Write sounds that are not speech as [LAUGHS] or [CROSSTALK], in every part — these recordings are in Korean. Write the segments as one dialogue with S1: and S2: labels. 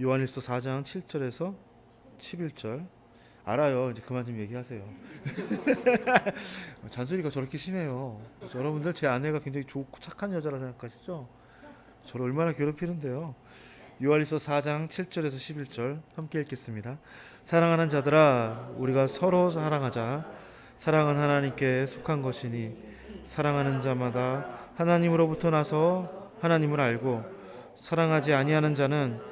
S1: 요한일서 4장 7절에서 11절 알아요. 이제 그만 좀 얘기하세요. [LAUGHS] 잔소리가 저렇게 심해요. 여러분들 제 아내가 굉장히 좋고 착한 여자라 생각하시죠? 저를 얼마나 괴롭히는데요. 요한일서 4장 7절에서 11절 함께 읽겠습니다. 사랑하는 자들아 우리가 서로 사랑하자. 사랑은 하나님께 속한 것이니 사랑하는 자마다 하나님으로부터 나서 하나님을 알고 사랑하지 아니하는 자는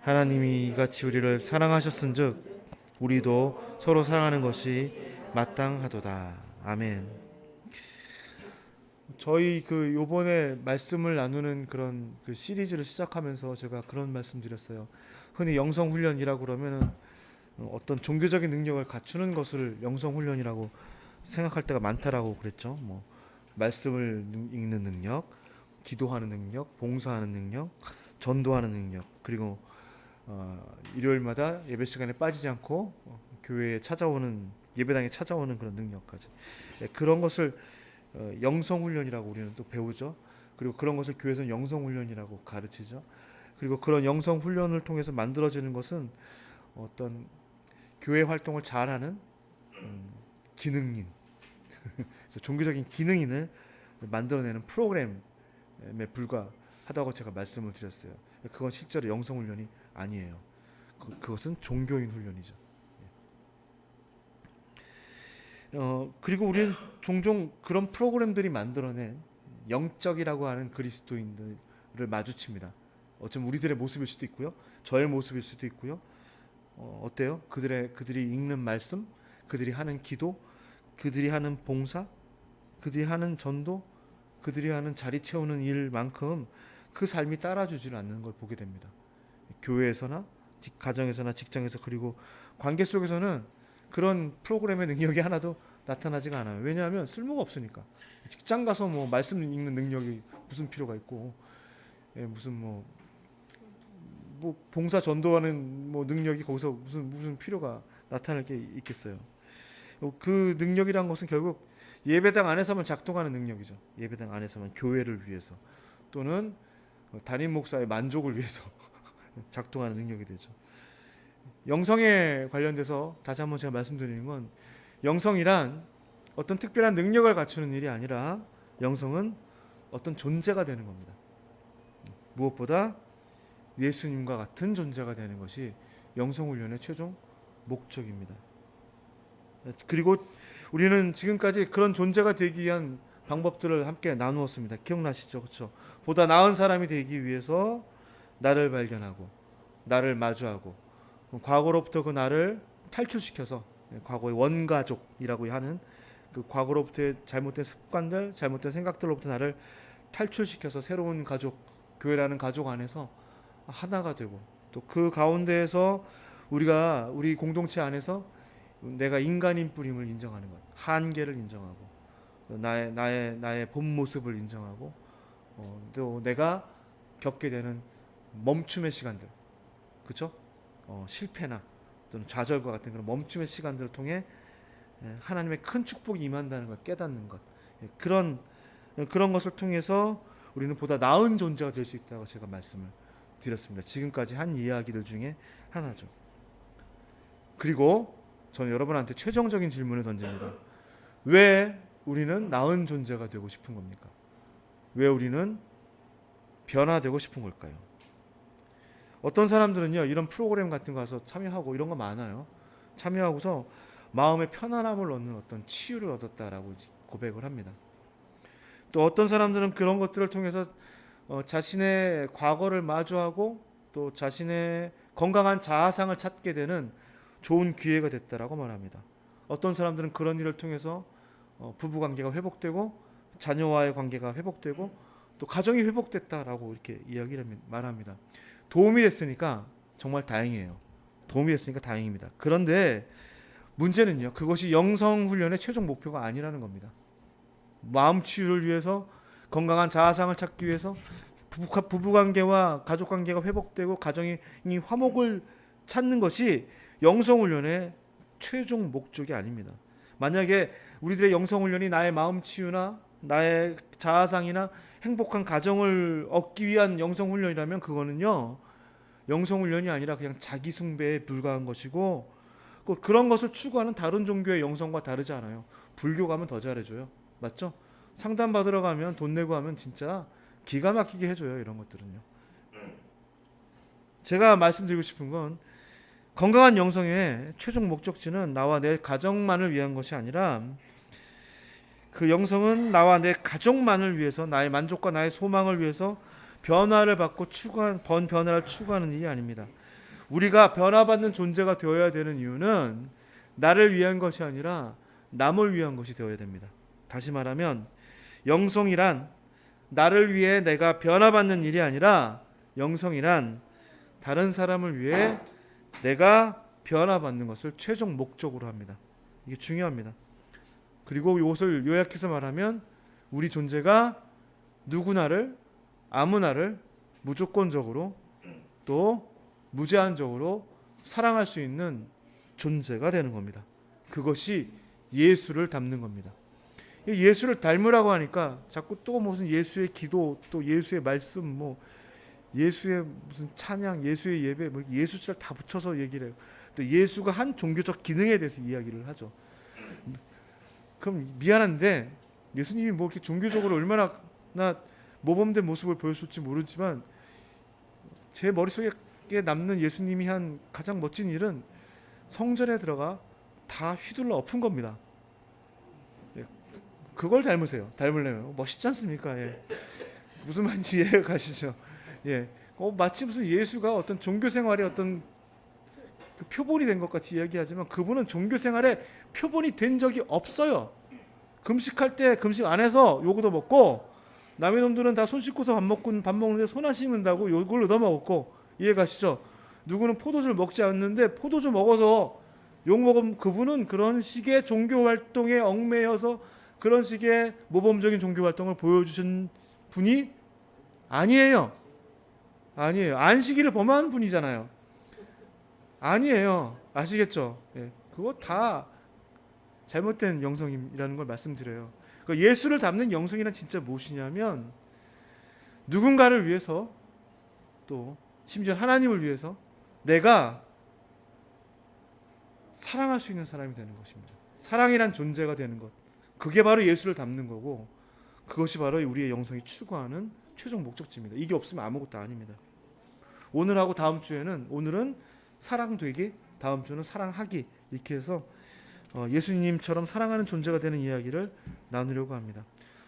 S1: 하나님이 이같이 우리를 사랑하셨은즉 우리도 서로 사랑하는 것이 마땅하도다. 아멘. 저희 그 요번에 말씀을 나누는 그런 그 시리즈를 시작하면서 제가 그런 말씀드렸어요. 흔히 영성 훈련이라고 그러면은 어떤 종교적인 능력을 갖추는 것을 영성 훈련이라고 생각할 때가 많다라고 그랬죠. 뭐 말씀을 읽는 능력, 기도하는 능력, 봉사하는 능력, 전도하는 능력, 그리고 어, 일요일마다 예배 시간에 빠지지 않고 어, 교회에 찾아오는 예배당에 찾아오는 그런 능력까지 예, 그런 것을 어, 영성 훈련이라고 우리는 또 배우죠. 그리고 그런 것을 교회에서는 영성 훈련이라고 가르치죠. 그리고 그런 영성 훈련을 통해서 만들어지는 것은 어떤 교회 활동을 잘하는 음, 기능인 [LAUGHS] 종교적인 기능인을 만들어내는 프로그램에 불과하다고 제가 말씀을 드렸어요. 그건 실제로 영성 훈련이 아니에요. 그, 그것은 종교인 훈련이죠. 예. 어, 그리고 우리는 종종 그런 프로그램들이 만들어낸 영적이라고 하는 그리스도인들을 마주칩니다. 어쩌면 우리들의 모습일 수도 있고요, 저의 모습일 수도 있고요. 어, 어때요? 그들의 그들이 읽는 말씀, 그들이 하는 기도, 그들이 하는 봉사, 그들이 하는 전도, 그들이 하는 자리 채우는 일만큼 그 삶이 따라주지를 않는 걸 보게 됩니다. 교회에서나 직- 가정에서나 직장에서 그리고 관계 속에서는 그런 프로그램의 능력이 하나도 나타나지가 않아요. 왜냐하면 쓸모가 없으니까. 직장 가서 뭐 말씀 읽는 능력이 무슨 필요가 있고, 예, 무슨 뭐, 뭐 봉사 전도하는 뭐 능력이 거기서 무슨 무슨 필요가 나타날 게 있겠어요. 어, 그 능력이란 것은 결국 예배당 안에서만 작동하는 능력이죠. 예배당 안에서만 교회를 위해서 또는 담임 목사의 만족을 위해서 작동하는 능력이 되죠. 영성에 관련돼서 다시 한번 제가 말씀드리는 건 영성이란 어떤 특별한 능력을 갖추는 일이 아니라 영성은 어떤 존재가 되는 겁니다. 무엇보다 예수님과 같은 존재가 되는 것이 영성 훈련의 최종 목적입니다. 그리고 우리는 지금까지 그런 존재가 되기 위한 방법들을 함께 나누었습니다. 기억나시죠? 그렇죠? 보다 나은 사람이 되기 위해서 나를 발견하고 나를 마주하고 과거로부터 그 나를 탈출시켜서 과거의 원가족이라고 하는 그 과거로부터의 잘못된 습관들, 잘못된 생각들로부터 나를 탈출시켜서 새로운 가족, 교회라는 가족 안에서 하나가 되고 또 그 가운데에서 우리가 우리 공동체 안에서 내가 인간인 뿌림을 인정하는 것, 한계를 인정하고 나의 나의 나의 본 모습을 인정하고 어, 또 내가 겪게 되는 멈춤의 시간들, 그렇죠? 어, 실패나 또는 좌절과 같은 그런 멈춤의 시간들을 통해 예, 하나님의 큰 축복이 임한다는 걸 깨닫는 것, 예, 그런 그런 것을 통해서 우리는 보다 나은 존재가 될 수 있다고 제가 말씀을 드렸습니다. 지금까지 한 이야기들 중에 하나죠. 그리고 저는 여러분한테 최종적인 질문을 던집니다. 왜 우리는 나은 존재가 되고 싶은 겁니까? 왜 우리는 변화되고 싶은 걸까요? 어떤 사람들은요 이런 프로그램 같은 거 가서 참여하고 이런 거 많아요. 참여하고서 마음의 편안함을 얻는 어떤 치유를 얻었다라고 고백을 합니다. 또 어떤 사람들은 그런 것들을 통해서 어, 자신의 과거를 마주하고 또 자신의 건강한 자아상을 찾게 되는 좋은 기회가 됐다라고 말합니다. 어떤 사람들은 그런 일을 통해서 어, 부부 관계가 회복되고 자녀와의 관계가 회복되고 또 가정이 회복됐다라고 이렇게 이야기를 합니- 말합니다. 도움이 됐으니까 정말 다행이에요. 도움이 됐으니까 다행입니다. 그런데 문제는요. 그것이 영성 훈련의 최종 목표가 아니라는 겁니다. 마음 치유를 위해서 건강한 자아상을 찾기 위해서 부부, 관계와 가족 관계가 회복되고 가정이 이 화목을 찾는 것이 영성 훈련의 최종 목적이 아닙니다. 만약에 우리들의 영성 훈련이 나의 마음 치유나 나의 자아상이나 행복한 가정을 얻기 위한 영성 훈련이라면 그거는요. 영성 훈련이 아니라 그냥 자기 숭배에 불과한 것이고 그- 그런 것을 추구하는 다른 종교의 영성과 다르지 않아요. 불교 가면 더 잘해줘요. 맞죠? 상담 받으러 가면 돈 내고 하면 진짜 기가 막히게 해줘요. 이런 것들은요. 제가 말씀드리고 싶은 건 건강한 영성의 최종 목적지는 나와 내 가정만을 위한 것이 아니라 그 영성은 나와 내 가족만을 위해서 나의 만족과 나의 소망을 위해서 변화를 받고 추구한 번 변화를 추구하는 일이 아닙니다. 우리가 변화받는 존재가 되어야 되는 이유는 나를 위한 것이 아니라 남을 위한 것이 되어야 됩니다. 다시 말하면 영성이란 나를 위해 내가 변화받는 일이 아니라 영성이란 다른 사람을 위해 내가 변화받는 것을 최종 목적으로 합니다. 이게 중요합니다. 그리고 이것을 요약해서 말하면 우리 존재가 누구나를 아무나를 무조건적으로 또 무제한적으로 사랑할 수 있는 존재가 되는 겁니다. 그것이 예수를 닮는 겁니다. 이 예수를 닮으라고 하니까 자꾸 또 무슨 예수의 기도 또 예수의 말씀 뭐 예수의 무슨 찬양 예수의 예배 뭐 예수절 다 붙여서 얘기를 해요. 또 예수가 한 종교적 기능에 대해서 이야기를 하죠. 그럼 미안한데 예수님이 뭐 이렇게 종교적으로 얼마나 모범된 모습을 보였을지 모르지만 제 머릿속에 남는 예수님이 한 가장 멋진 일은 성전에 들어가 다 휘둘러 엎은 겁니다. 예, 그걸 닮으세요. 닮으려면 멋있지 않습니까? 예. 무슨 말인지 [LAUGHS] 이해가 가시죠? 예, 어, 마치 무슨 예수가 어떤 종교 생활의 어떤 그 표본이 된 것 같이 이야기하지만 그분은 종교 생활에 표본이 된 적이 없어요. 금식할 때 금식 안 해서 요거도 먹고 남의 놈들은 다 손 씻고서 밥 먹고 밥 먹는데 손 안 씻는다고 요걸 얻어 먹었고 이해 가시죠? 누구는 포도주를 먹지 않는데 포도주 먹어서 욕 먹은 그분은 그런 식의 종교 활동에 얽매여서 그런 식의 모범적인 종교 활동을 보여주신 분이 아니에요. 아니에요. 안식일을 범한 분이잖아요. 아니에요. 아시겠죠? 예. 그거 다 잘못된 영성이라는 걸 말씀드려요. 그러니까 예수를 닮는 영성이란 진짜 무엇이냐면 누군가를 위해서 또 심지어 하나님을 위해서 내가 사랑할 수 있는 사람이 되는 것입니다. 사랑이란 존재가 되는 것. 그게 바로 예수를 닮는 거고 그것이 바로 우리의 영성이 추구하는 최종 목적지입니다. 이게 없으면 아무것도 아닙니다. 오늘하고 다음 주에는 오늘은 사랑되기, 다음 주는 사랑하기 이렇게 해서 어, 예수님처럼 사랑하는 존재가 되는 이야기를 나누려고 합니다.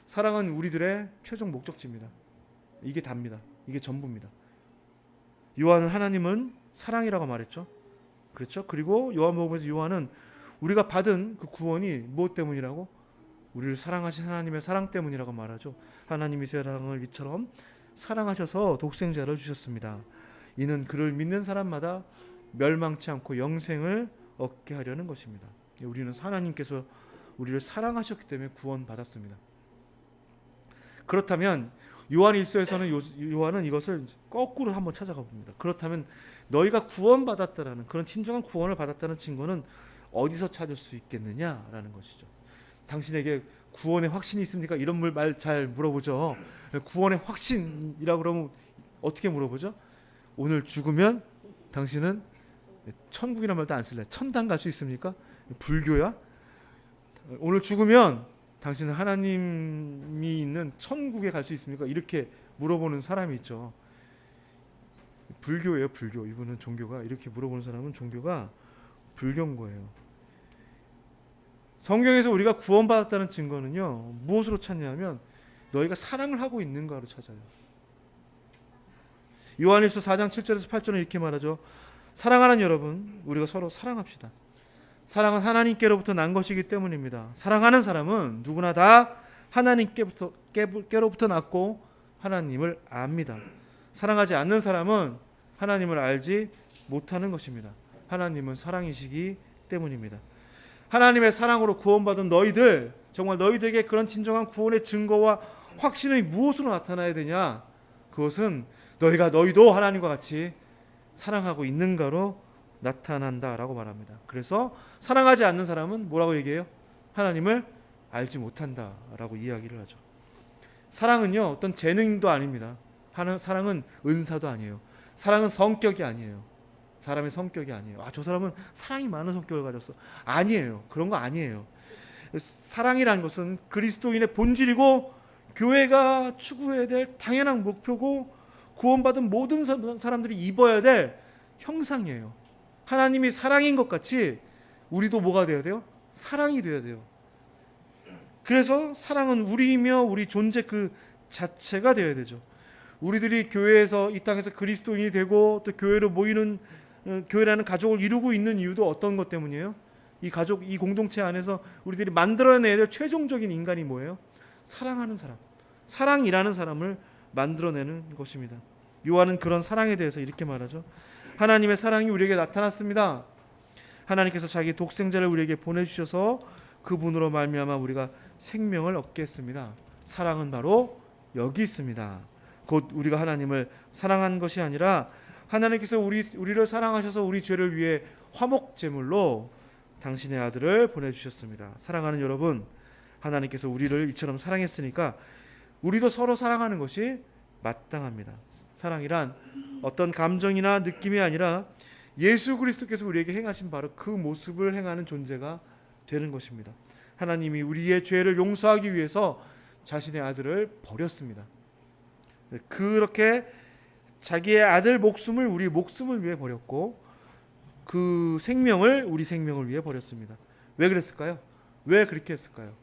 S1: 사랑은 우리들의 최종 목적지입니다. 이게 답니다. 이게 전부입니다. 요한은 하나님은 사랑이라고 말했죠. 그렇죠? 그리고 요한복음에서 요한은 우리가 받은 그 구원이 무엇 때문이라고? 우리를 사랑하신 하나님의 사랑 때문이라고 말하죠. 하나님이 세상을 이처럼 사랑하셔서 독생자를 주셨습니다. 이는 그를 믿는 사람마다 멸망치 않고 영생을 얻게 하려는 것입니다. 우리는 하나님께서 우리를 사랑하셨기 때문에 구원받았습니다. 그렇다면 요한 일서에서는 요한은 이것을 거꾸로 한번 찾아가 봅니다. 그렇다면 너희가 구원받았다라는 그런 진정한 구원을 받았다는 증거는 어디서 찾을 수 있겠느냐라는 것이죠. 당신에게 구원의 확신이 있습니까? 이런 말 잘 물어보죠. 구원의 확신이라고 그러면 어떻게 물어보죠? 오늘 죽으면 당신은 천국이란 말도 안 쓸래. 천당 갈 수 있습니까? 불교야? 오늘 죽으면 당신은 하나님이 있는 천국에 갈 수 있습니까? 이렇게 물어보는 사람이 있죠. 불교예요, 불교. 이분은 종교가 이렇게 물어보는 사람은 종교가 불교인 거예요. 성경에서 우리가 구원받았다는 증거는요. 무엇으로 찾냐면 너희가 사랑을 하고 있는가로 찾아요. 요한일서 4장 7절에서 8절은 이렇게 말하죠. 사랑하는 여러분, 우리가 서로 사랑합시다. 사랑은 하나님께로부터 난 것이기 때문입니다. 사랑하는 사람은 누구나 다 하나님께부터 깨로부터 났고 하나님을 압니다. 사랑하지 않는 사람은 하나님을 알지 못하는 것입니다. 하나님은 사랑이시기 때문입니다. 하나님의 사랑으로 구원받은 너희들 정말 너희들에게 그런 진정한 구원의 증거와 확신이 무엇으로 나타나야 되냐? 그것은 너희가 너희도 하나님과 같이 사랑하고 있는가로 나타난다라고 말합니다. 그래서 사랑하지 않는 사람은 뭐라고 얘기해요? 하나님을 알지 못한다라고 이야기를 하죠. 사랑은요 어떤 재능도 아닙니다. 사랑은 은사도 아니에요. 사랑은 성격이 아니에요. 사람의 성격이 아니에요. 아 저 사람은 사랑이 많은 성격을 가졌어. 아니에요. 그런 거 아니에요. 사랑이라는 것은 그리스도인의 본질이고 교회가 추구해야 될 당연한 목표고 구원받은 모든 사- 사람들이 입어야 될 형상이에요. 하나님이 사랑인 것 같이 우리도 뭐가 돼야 돼요? 사랑이 돼야 돼요. 그래서 사랑은 우리이며 우리 존재 그 자체가 되어야 되죠. 우리들이 교회에서 이 땅에서 그리스도인이 되고 또 교회로 모이는 어, 교회라는 가족을 이루고 있는 이유도 어떤 것 때문이에요? 이 가족, 이 공동체 안에서 우리들이 만들어내야 될 최종적인 인간이 뭐예요? 사랑하는 사람, 사랑이라는 사람을 만들어내는 것입니다. 요한은 그런 사랑에 대해서 이렇게 말하죠. 하나님의 사랑이 우리에게 나타났습니다. 하나님께서 자기 독생자를 우리에게 보내주셔서 그분으로 말미암아 우리가 생명을 얻게 했습니다. 사랑은 바로 여기 있습니다. 곧 우리가 하나님을 사랑한 것이 아니라 하나님께서 우리 우리를 사랑하셔서 우리 죄를 위해 화목 제물로 당신의 아들을 보내 주셨습니다. 사랑하는 여러분, 하나님께서 우리를 이처럼 사랑했으니까 우리도 서로 사랑하는 것이 마땅합니다. 사랑이란 어떤 감정이나 느낌이 아니라 예수 그리스도께서 우리에게 행하신 바로 그 모습을 행하는 존재가 되는 것입니다. 하나님이 우리의 죄를 용서하기 위해서 자신의 아들을 버렸습니다. 네, 그렇게 자기의 아들 목숨을 우리 목숨을 위해 버렸고 그 생명을 우리 생명을 위해 버렸습니다. 왜 그랬을까요? 왜 그렇게 했을까요?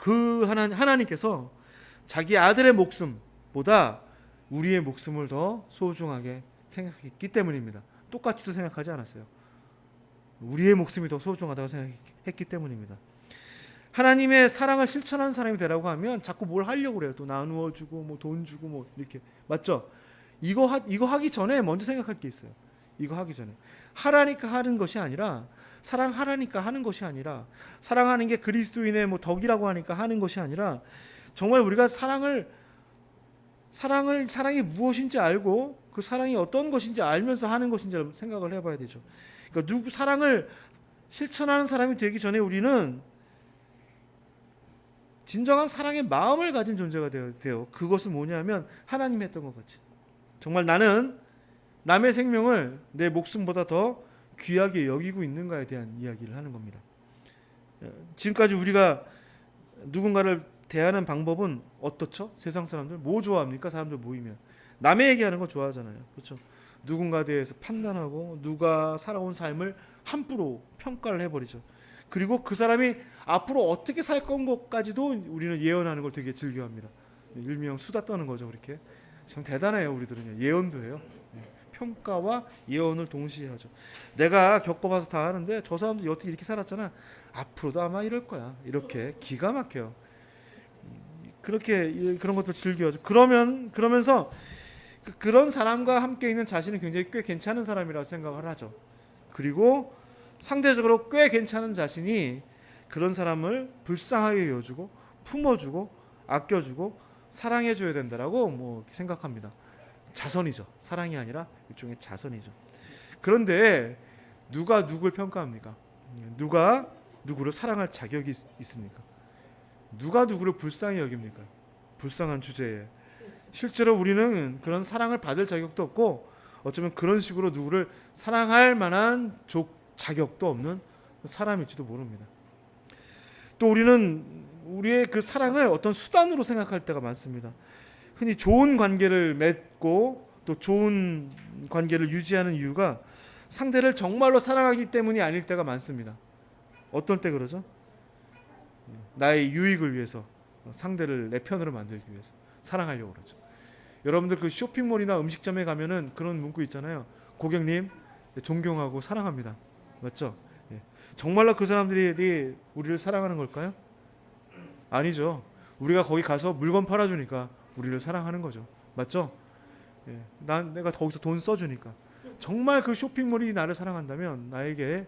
S1: 그 하나 하나님께서 자기 아들의 목숨보다 우리의 목숨을 더 소중하게 생각했기 때문입니다. 똑같이도 생각하지 않았어요. 우리의 목숨이 더 소중하다고 생각했기 때문입니다. 하나님의 사랑을 실천하는 사람이 되라고 하면 자꾸 뭘 하려고 그래요. 또 나누어 주고 뭐 돈 주고 뭐 이렇게 맞죠? 이거 하, 이거 하기 전에 먼저 생각할 게 있어요. 이거 하기 전에 하라니까 하는 것이 아니라 사랑하라니까 하는 것이 아니라 사랑하는 게 그리스도인의 뭐 덕이라고 하니까 하는 것이 아니라 정말 우리가 사랑을 사랑을 사랑이 무엇인지 알고 그 사랑이 어떤 것인지 알면서 하는 것인지 생각을 해봐야 되죠. 그러니까 누구 사랑을 실천하는 사람이 되기 전에 우리는 진정한 사랑의 마음을 가진 존재가 되어, 되어 그것은 뭐냐면 하나님이 했던 것 같이 정말 나는 남의 생명을 내 목숨보다 더 귀하게 여기고 있는가에 대한 이야기를 하는 겁니다. 어, 지금까지 우리가 누군가를 대하는 방법은 어떻죠? 세상 사람들 뭐 좋아합니까? 사람들 모이면 남의 얘기하는 거 좋아하잖아요. 그렇죠? 누군가 대해서 판단하고 누가 살아온 삶을 함부로 평가를 해버리죠. 그리고 그 사람이 앞으로 어떻게 살 건 것까지도 우리는 예언하는 걸 되게 즐겨합니다. 일명 수다 떠는 거죠, 그렇게. 참 대단해요, 우리들은요. 예언도 해요. 예. 평가와 예언을 동시에 하죠. 내가 겪어봐서 다 아는데 저 사람들이 어떻게 이렇게 살았잖아. 앞으로도 아마 이럴 거야. 이렇게 기가 막혀요. 그렇게 이- 그런 것도 즐겨하죠. 그러면 그러면서 그- 그런 사람과 함께 있는 자신은 굉장히 꽤 괜찮은 사람이라고 생각을 하죠. 그리고 상대적으로 꽤 괜찮은 자신이 그런 사람을 불쌍하게 여주고 품어주고 아껴주고 사랑해줘야 된다라고 뭐 생각합니다. 자선이죠. 사랑이 아니라 일종의 자선이죠. 그런데 누가 누굴 평가합니까? 누가 누구를 사랑할 자격이 있- 있습니까? 누가 누구를 불쌍히 여깁니까? 불쌍한 주제에 실제로 우리는 그런 사랑을 받을 자격도 없고 어쩌면 그런 식으로 누구를 사랑할 만한 조, 자격도 없는 사람일지도 모릅니다. 또 우리는 우리의 그 사랑을 어떤 수단으로 생각할 때가 많습니다. 흔히 좋은 관계를 맺고 또 좋은 관계를 유지하는 이유가 상대를 정말로 사랑하기 때문이 아닐 때가 많습니다. 어떤 때 그러죠? 나의 유익을 위해서 상대를 내 편으로 만들기 위해서 사랑하려고 그러죠. 여러분들 그 쇼핑몰이나 음식점에 가면은 그런 문구 있잖아요. 고객님 존경하고 사랑합니다. 맞죠? 예. 정말로 그 사람들이 우리를 사랑하는 걸까요? 아니죠. 우리가 거기 가서 물건 팔아주니까 우리를 사랑하는 거죠. 맞죠? 예. 난 내가 거기서 돈 써주니까 정말 그 쇼핑몰이 나를 사랑한다면 나에게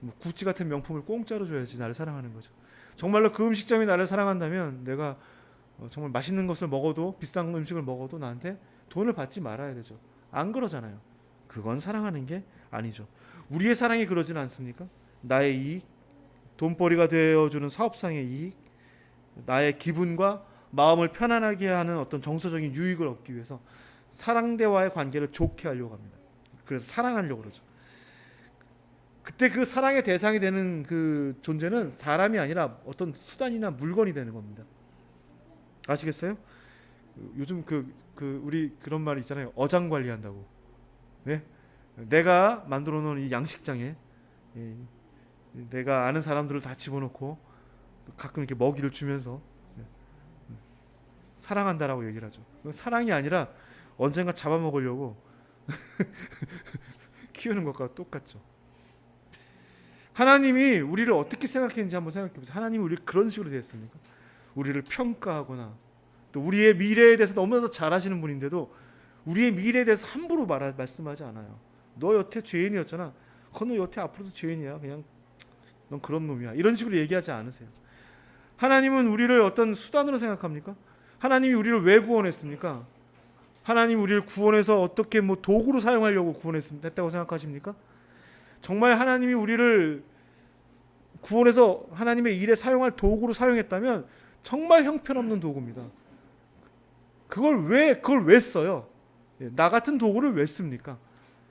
S1: 뭐 구찌 같은 명품을 공짜로 줘야지 나를 사랑하는 거죠. 정말로 그 음식점이 나를 사랑한다면 내가 어, 정말 맛있는 것을 먹어도 비싼 음식을 먹어도 나한테 돈을 받지 말아야 되죠. 안 그러잖아요. 그건 사랑하는 게 아니죠. 우리의 사랑이 그러진 않습니까? 나의 이익, 돈벌이가 되어주는 사업상의 이익, 나의 기분과 마음을 편안하게 하는 어떤 정서적인 유익을 얻기 위해서 사랑대와의 관계를 좋게 하려고 합니다. 그래서 사랑하려고 그러죠. 그때 그 사랑의 대상이 되는 그 존재는 사람이 아니라 어떤 수단이나 물건이 되는 겁니다. 아시겠어요? 그 요즘 그, 그 우리 그런 말이 있잖아요. 어장 관리한다고. 네? 내가 만들어 놓은 이 양식장에 예, 내가 아는 사람들을 다 집어넣고 가끔 이렇게 먹이를 주면서 예, 사랑한다라고 얘기를 하죠. 사랑이 아니라 언젠가 잡아먹으려고 [LAUGHS] 키우는 것과 똑같죠. 하나님이 우리를 어떻게 생각했는지 한번 생각해 보세요. 하나님이 우리를 그런 식으로 대했습니까? 우리를 평가하거나 또 우리의 미래에 대해서 너무나도 잘 아시는 분인데도 우리의 미래에 대해서 함부로 말하, 말씀하지 않아요. 너 여태 죄인이었잖아. 그너 여태 앞으로도 죄인이야. 그냥 넌 그런 놈이야. 이런 식으로 얘기하지 않으세요. 하나님은 우리를 어떤 수단으로 생각합니까? 하나님이 우리를 왜 구원했습니까? 하나님 우리를 구원해서 어떻게 뭐 도구로 사용하려고 구원했다고 생각하십니까? 정말 하나님이 우리를 구원해서 하나님의 일에 사용할 도구로 사용했다면 정말 형편없는 도구입니다. 그걸 왜 그걸 왜 써요? 예, 나 같은 도구를 왜 씁니까?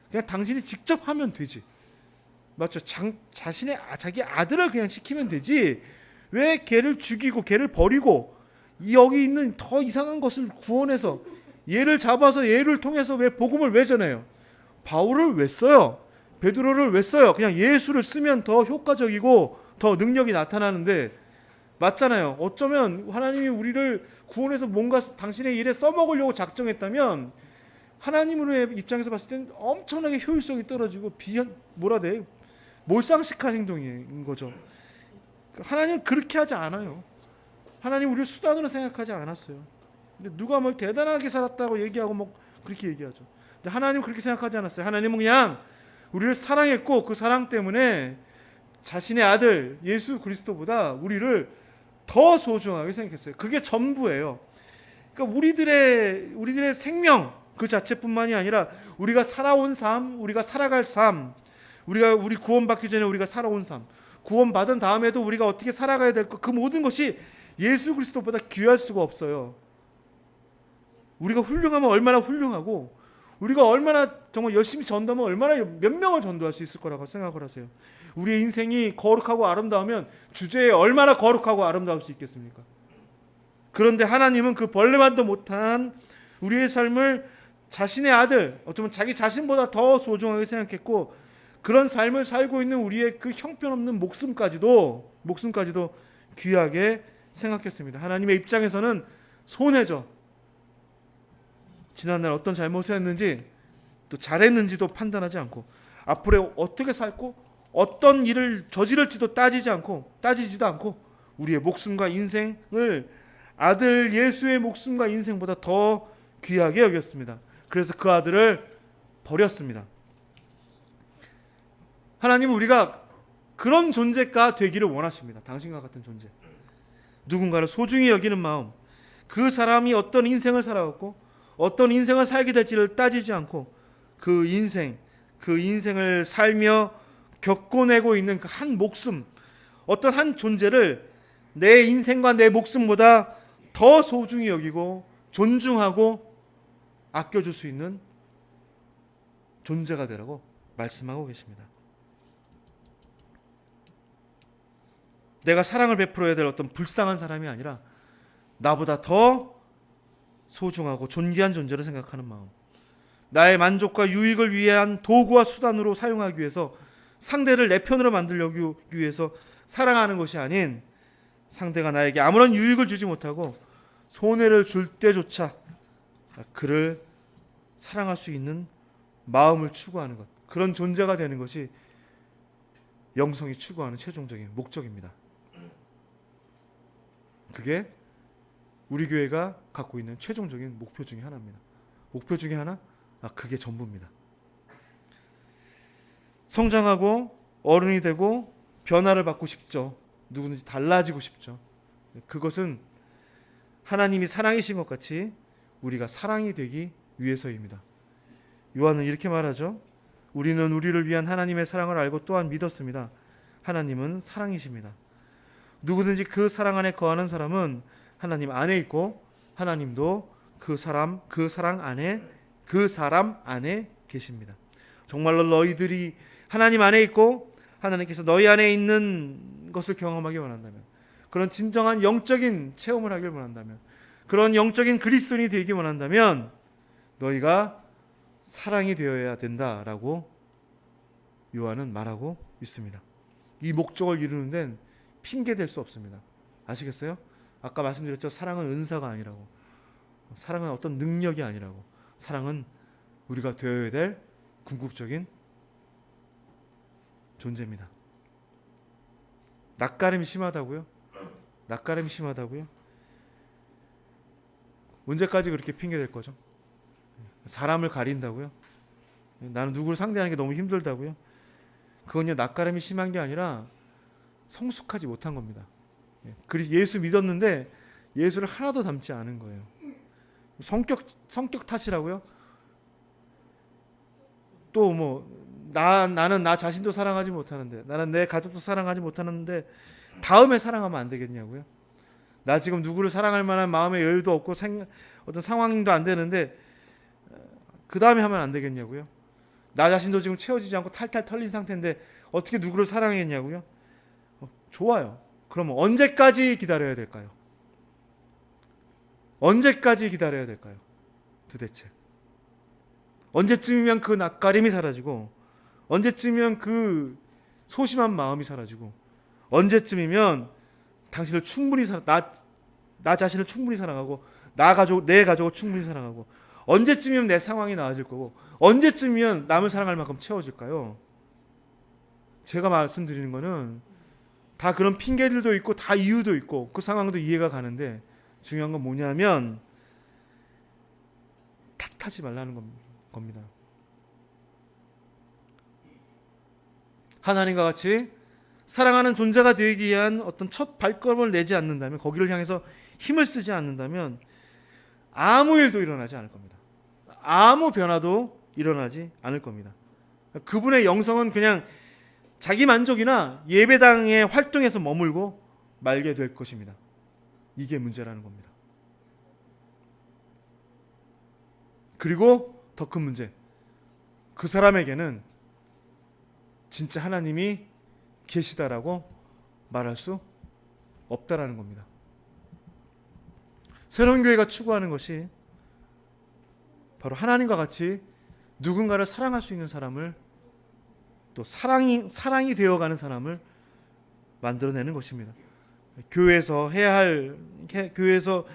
S1: 그냥 당신이 직접 하면 되지. 맞죠? 장, 자신의 아- 자기 아들을 그냥 시키면 되지. 왜 걔를 죽이고 걔를 버리고 이 여기 있는 더 이상한 것을 구원해서 얘를 잡아서 얘를 통해서 왜 복음을 왜 전해요? 바울을 왜 써요? 베드로를 왜 써요? 그냥 예수를 쓰면 더 효과적이고 더 능력이 나타나는데 맞잖아요. 어쩌면 하나님이 우리를 구원해서 뭔가 당신의 일에 써먹으려고 작정했다면 하나님으로의 입장에서 봤을 땐 엄청나게 효율성이 떨어지고 비 뭐라 돼 몰상식한 행동인 거죠. 하나님은 그렇게 하지 않아요. 하나님 우리를 수단으로 생각하지 않았어요. 근데 누가 뭐 대단하게 살았다고 얘기하고 뭐 그렇게 얘기하죠. 근데 하나님은 그렇게 생각하지 않았어요. 하나님은 그냥 우리를 사랑했고 그 사랑 때문에 자신의 아들 예수 그리스도보다 우리를 더 소중하게 생각했어요. 그게 전부예요. 그러니까 우리들의 우리들의 생명 그 자체뿐만이 아니라 우리가 살아온 삶, 우리가 살아갈 삶, 우리가 우리 구원받기 전에 우리가 살아온 삶, 구원받은 다음에도 우리가 어떻게 살아가야 될 것, 그 모든 것이 예수 그리스도보다 귀할 수가 없어요. 우리가 훌륭하면 얼마나 훌륭하고 우리가 얼마나 정말 열심히 전도하면 얼마나 몇 명을 전도할 수 있을 거라고 생각을 하세요. 우리의 인생이 거룩하고 아름다우면 주제에 얼마나 거룩하고 아름다울 수 있겠습니까? 그런데 하나님은 그 벌레만도 못한 우리의 삶을 자신의 아들, 어쩌면 자기 자신보다 더 소중하게 생각했고 그런 삶을 살고 있는 우리의 그 형편없는 목숨까지도 목숨까지도 귀하게 생각했습니다. 하나님의 입장에서는 손해죠. 지난날 어떤 잘못을 했는지 또 잘했는지도 판단하지 않고 앞으로 어떻게 살고 어떤 일을 저지를지도 따지지 않고 따지지도 않고 우리의 목숨과 인생을 아들 예수의 목숨과 인생보다 더 귀하게 여겼습니다. 그래서 그 아들을 버렸습니다. 하나님은 우리가 그런 존재가 되기를 원하십니다. 당신과 같은 존재. 누군가를 소중히 여기는 마음. 그 사람이 어떤 인생을 살아왔고 어떤 인생을 살게 될지를 따지지 않고 그 인생, 그 인생을 살며 겪어내고 있는 그 한 목숨, 어떤 한 존재를 내 인생과 내 목숨보다 더 소중히 여기고 존중하고 아껴줄 수 있는 존재가 되라고 말씀하고 계십니다. 내가 사랑을 베풀어야 될 어떤 불쌍한 사람이 아니라 나보다 더 소중하고 존귀한 존재를 생각하는 마음. 나의 만족과 유익을 위한 도구와 수단으로 사용하기 위해서 상대를 내 편으로 만들려고 위해서 사랑하는 것이 아닌 상대가 나에게 아무런 유익을 주지 못하고 손해를 줄 때조차 그를 사랑할 수 있는 마음을 추구하는 것. 그런 존재가 되는 것이 영성이 추구하는 최종적인 목적입니다. 그게 우리 교회가 갖고 있는 최종적인 목표 중에 하나입니다. 목표 중에 하나? 아, 그게 전부입니다. 성장하고 어른이 되고 변화를 받고 싶죠. 누구든지 달라지고 싶죠. 그것은 하나님이 사랑이신 것 같이 우리가 사랑이 되기 위해서입니다. 요한은 이렇게 말하죠. 우리는 우리를 위한 하나님의 사랑을 알고 또한 믿었습니다. 하나님은 사랑이십니다. 누구든지 그 사랑 안에 거하는 사람은 하나님 안에 있고 하나님도 그 사람 그 사랑 안에 그 사람 안에 계십니다. 정말로 너희들이 하나님 안에 있고 하나님께서 너희 안에 있는 것을 경험하기 원한다면 그런 진정한 영적인 체험을 하길 원한다면 그런 영적인 그리스도인이 되기 원한다면 너희가 사랑이 되어야 된다라고 요한은 말하고 있습니다. 이 목적을 이루는 데는 핑계 될 수 없습니다. 아시겠어요? 아까 말씀드렸죠. 사랑은 은사가 아니라고. 사랑은 어떤 능력이 아니라고. 사랑은 우리가 되어야 될 궁극적인 존재입니다. 낯가림이 심하다고요? 낯가림이 심하다고요? 언제까지 그렇게 핑계 댈 거죠? 사람을 가린다고요? 나는 누구를 상대하는 게 너무 힘들다고요? 그건요 낯가림이 심한 게 아니라 성숙하지 못한 겁니다. 예, 그리고 예수 믿었는데 예수를 하나도 닮지 않은 거예요. 성격 성격 탓이라고요? 또 뭐 나 나는 나 자신도 사랑하지 못하는데 나는 내 가족도 사랑하지 못하는데 다음에 사랑하면 안 되겠냐고요? 나 지금 누구를 사랑할 만한 마음의 여유도 없고 생, 어떤 상황도 안 되는데 그 다음에 하면 안 되겠냐고요? 나 자신도 지금 채워지지 않고 탈탈 털린 상태인데 어떻게 누구를 사랑했냐고요? 어, 좋아요. 그러면 언제까지 기다려야 될까요? 언제까지 기다려야 될까요? 도대체 언제쯤이면 그 낯가림이 사라지고 언제쯤이면 그 소심한 마음이 사라지고 언제쯤이면 당신을 충분히 사랑 나, 나 자신을 충분히 사랑하고 나 가족 내 가족을 충분히 사랑하고 언제쯤이면 내 상황이 나아질 거고 언제쯤이면 남을 사랑할 만큼 채워질까요? 제가 말씀드리는 거는 다 그런 핑계들도 있고 다 이유도 있고 그 상황도 이해가 가는데 중요한 건 뭐냐면 탓하지 말라는 겁니다. 하나님과 같이 사랑하는 존재가 되기 위한 어떤 첫 발걸음을 내지 않는다면 거기를 향해서 힘을 쓰지 않는다면 아무 일도 일어나지 않을 겁니다. 아무 변화도 일어나지 않을 겁니다. 그분의 영성은 그냥 자기 만족이나 예배당의 활동에서 머물고 말게 될 것입니다. 이게 문제라는 겁니다. 그리고 더 큰 문제. 그 사람에게는 진짜 하나님이 계시다라고 말할 수 없다라는 겁니다. 새로운 교회가 추구하는 것이 바로 하나님과 같이 누군가를 사랑할 수 있는 사람을 또 사랑이 사랑이 되어가는 사람을 만들어내는 것입니다. 교회에서 해야 할 교회에서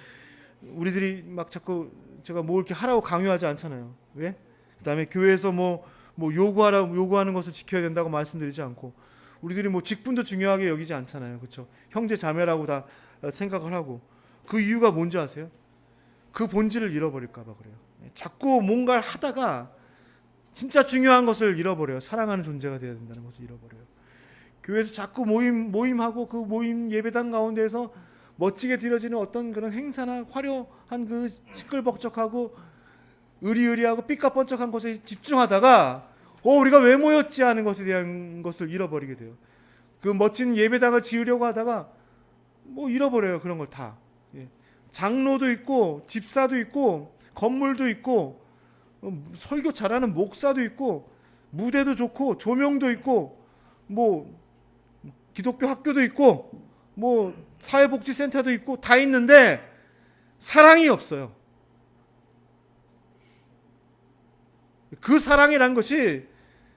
S1: 우리들이 막 자꾸 제가 뭐 이렇게 하라고 강요하지 않잖아요. 왜? 그다음에 교회에서 뭐뭐 요구하라 요구하는 것을 지켜야 된다고 말씀드리지 않고 우리들이 뭐 직분도 중요하게 여기지 않잖아요. 그렇죠? 형제 자매라고 다 생각을 하고 그 이유가 뭔지 아세요? 그 본질을 잃어버릴까 봐 그래요. 자꾸 뭔가를 하다가 진짜 중요한 것을 잃어버려요. 사랑하는 존재가 되어야 된다는 것을 잃어버려요. 교회에서 자꾸 모임 모임하고 그 모임 예배당 가운데에서 멋지게 드려지는 어떤 그런 행사나 화려한 그 시끌벅적하고 의리의리하고 삐까뻔쩍한 것에 집중하다가 어 우리가 왜 모였지 하는 것에 대한 것을 잃어버리게 돼요. 그 멋진 예배당을 지으려고 하다가 뭐 잃어버려요 그런 걸 다. 예. 장로도 있고 집사도 있고 건물도 있고 어, 설교 잘하는 목사도 있고 무대도 좋고 조명도 있고 뭐 기독교 학교도 있고 뭐 사회복지센터도 있고 다 있는데 사랑이 없어요. 그 사랑이란 것이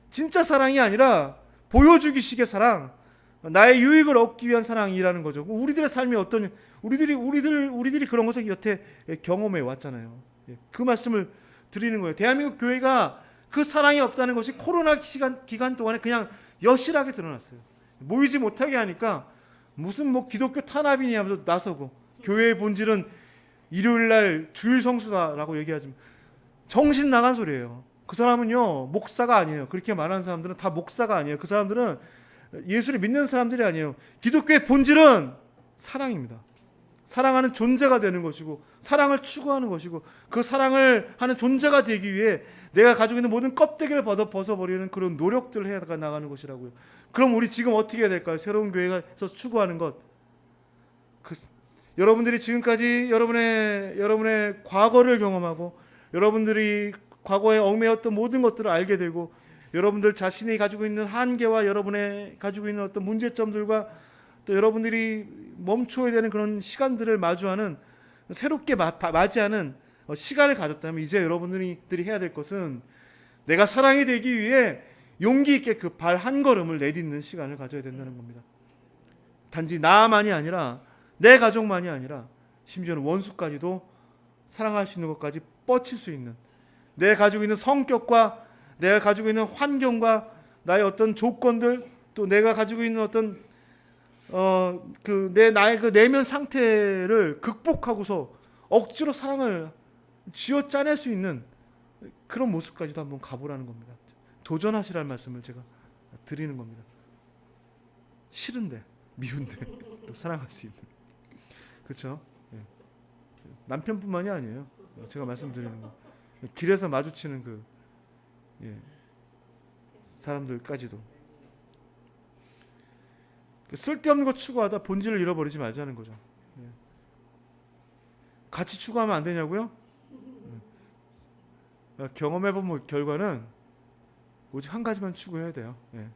S1: 진짜 사랑이 아니라 보여주기식의 사랑, 나의 유익을 얻기 위한 사랑이라는 거죠. 우리들의 삶이 어떤 우리들이 우리들 우리들이 그런 것을 여태 경험해 왔잖아요. 예, 그 말씀을 드리는 거예요. 대한민국 교회가 그 사랑이 없다는 것이 코로나 시간 기간 동안에 그냥 여실하게 드러났어요. 모이지 못하게 하니까 무슨 뭐 기독교 탄압이니 하면서 나서고 교회의 본질은 일요일 날 주일 성수다라고 얘기하지만 정신 나간 소리예요. 그 사람은요 목사가 아니에요. 그렇게 말하는 사람들은 다 목사가 아니에요. 그 사람들은 예수를 믿는 사람들이 아니에요. 기독교의 본질은 사랑입니다. 사랑하는 존재가 되는 것이고 사랑을 추구하는 것이고 그 사랑을 하는 존재가 되기 위해 내가 가지고 있는 모든 껍데기를 벗어 벗어버리는 그런 노력들을 해 나가는 것이라고요. 그럼 우리 지금 어떻게 해야 될까요? 새로운 교회에서 추구하는 것. 그, 여러분들이 지금까지 여러분의 여러분의 과거를 경험하고 여러분들이 과거에 얽매였던 모든 것들을 알게 되고 여러분들 자신이 가지고 있는 한계와 여러분의 가지고 있는 어떤 문제점들과 또 여러분들이 멈춰야 되는 그런 시간들을 마주하는 새롭게 마- 바- 맞이하는 어, 시간을 가졌다면 이제 여러분들이 해야 될 것은 내가 사랑이 되기 위해 용기 있게 그 발 한 걸음을 내딛는 시간을 가져야 된다는 겁니다. 단지 나만이 아니라 내 가족만이 아니라 심지어는 원수까지도 사랑할 수 있는 것까지 뻗칠 수 있는 내 가지고 있는 성격과 내가 가지고 있는 환경과 나의 어떤 조건들 또 내가 가지고 있는 어떤 어 그 내 나의 그 내면 상태를 극복하고서 억지로 사랑을 쥐어 짜낼 수 있는 그런 모습까지도 한번 가보라는 겁니다. 도전하시라는 말씀을 제가 드리는 겁니다. 싫은데 미운데 또 사랑할 수 있는 그렇죠? 예. 남편뿐만이 아니에요. 제가 말씀드리는 거 길에서 마주치는 그 예. 사람들까지도 그 쓸데없는 거 추구하다 본질을 잃어버리지 말자는 거죠. 예. 같이 추구하면 안 되냐고요? 예. 경험해본 결과는 오직 한 가지만 추구해야 돼요. 예.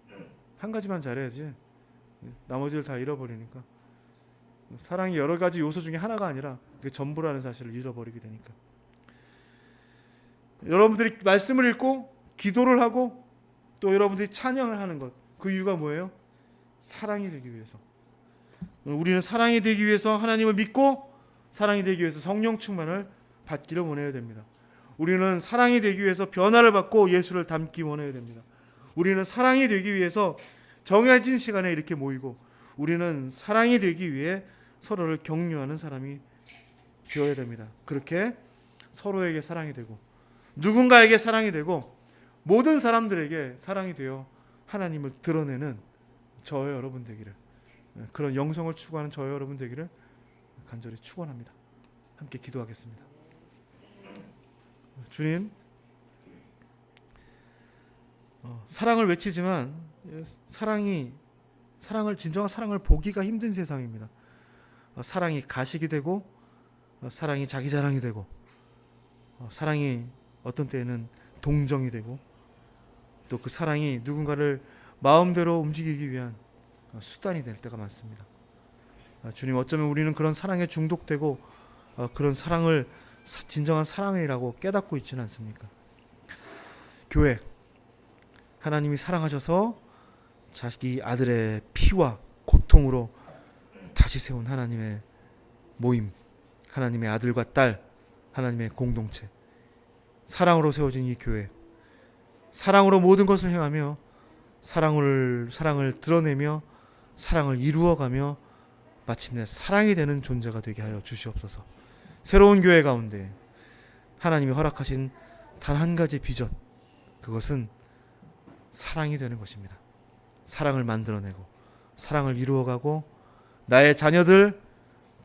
S1: 한 가지만 잘해야지 예. 나머지를 다 잃어버리니까 사랑이 여러 가지 요소 중에 하나가 아니라 그게 전부라는 사실을 잃어버리게 되니까 여러분들이 말씀을 읽고 기도를 하고 또 여러분들이 찬양을 하는 것 그 이유가 뭐예요? 사랑이 되기 위해서. 우리는 사랑이 되기 위해서 하나님을 믿고 사랑이 되기 위해서 성령 충만을 받기를 원해야 됩니다. 우리는 사랑이 되기 위해서 변화를 받고 예수를 닮기 원해야 됩니다. 우리는 사랑이 되기 위해서 정해진 시간에 이렇게 모이고 우리는 사랑이 되기 위해 서로를 격려하는 사람이 되어야 됩니다. 그렇게 서로에게 사랑이 되고 누군가에게 사랑이 되고 모든 사람들에게 사랑이 되어 하나님을 드러내는 저와 여러분 되기를 예, 그런 영성을 추구하는 저와 여러분 되기를 간절히 축원합니다. 함께 기도하겠습니다. 주님, 어, 사랑을 외치지만 예, 사랑이 사랑을 진정한 사랑을 보기가 힘든 세상입니다. 어, 사랑이 가식이 되고 어, 사랑이 자기 자랑이 되고 어, 사랑이 어떤 때에는 동정이 되고 또 그 사랑이 누군가를 마음대로 움직이기 위한 어, 수단이 될 때가 많습니다. 아, 주님 어쩌면 우리는 그런 사랑에 중독되고 어, 그런 사랑을 사- 진정한 사랑이라고 깨닫고 있지는 않습니까? 교회 하나님이 사랑하셔서 자기 아들의 피와 고통으로 다시 세운 하나님의 모임, 하나님의 아들과 딸, 하나님의 공동체, 사랑으로 세워진 이 교회, 사랑으로 모든 것을 행하며 사랑을 사랑을 드러내며 사랑을 이루어가며 마침내 사랑이 되는 존재가 되게 하여 주시옵소서. 새로운 교회 가운데 하나님이 허락하신 단 한 가지 비전 그것은 사랑이 되는 것입니다. 사랑을 만들어내고 사랑을 이루어가고 나의 자녀들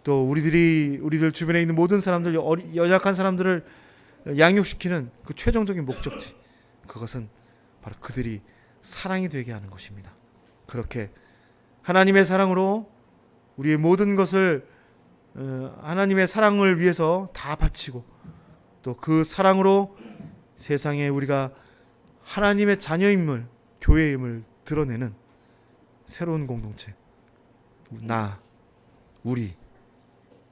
S1: 또 우리들이 우리들 주변에 있는 모든 사람들 연약한 사람들을 양육시키는 그 최종적인 목적지 그것은 바로 그들이 사랑이 되게 하는 것입니다. 그렇게 하나님의 사랑으로 우리의 모든 것을 어, 하나님의 사랑을 위해서 다 바치고 또 그 사랑으로 세상에 우리가 하나님의 자녀임을 교회임을 드러내는 새로운 공동체 나 우리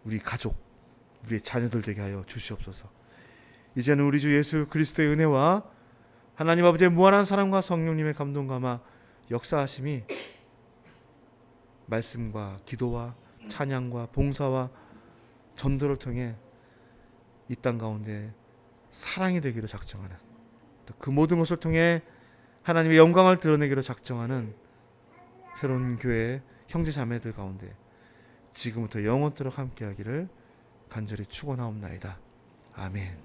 S1: 우리 가족 우리의 자녀들 되게 하여 주시옵소서. 이제는 우리 주 예수 그리스도의 은혜와 하나님 아버지의 무한한 사랑과 성령님의 감동 감화 역사하심이 말씀과 기도와 찬양과 봉사와 전도를 통해 이 땅 가운데 사랑이 되기로 작정하는 또그 모든 것을 통해 하나님의 영광을 드러내기로 작정하는 새로운 교회 형제 자매들 가운데 지금부터 영원토록 함께하기를 간절히 축원하옵나이다. 아멘.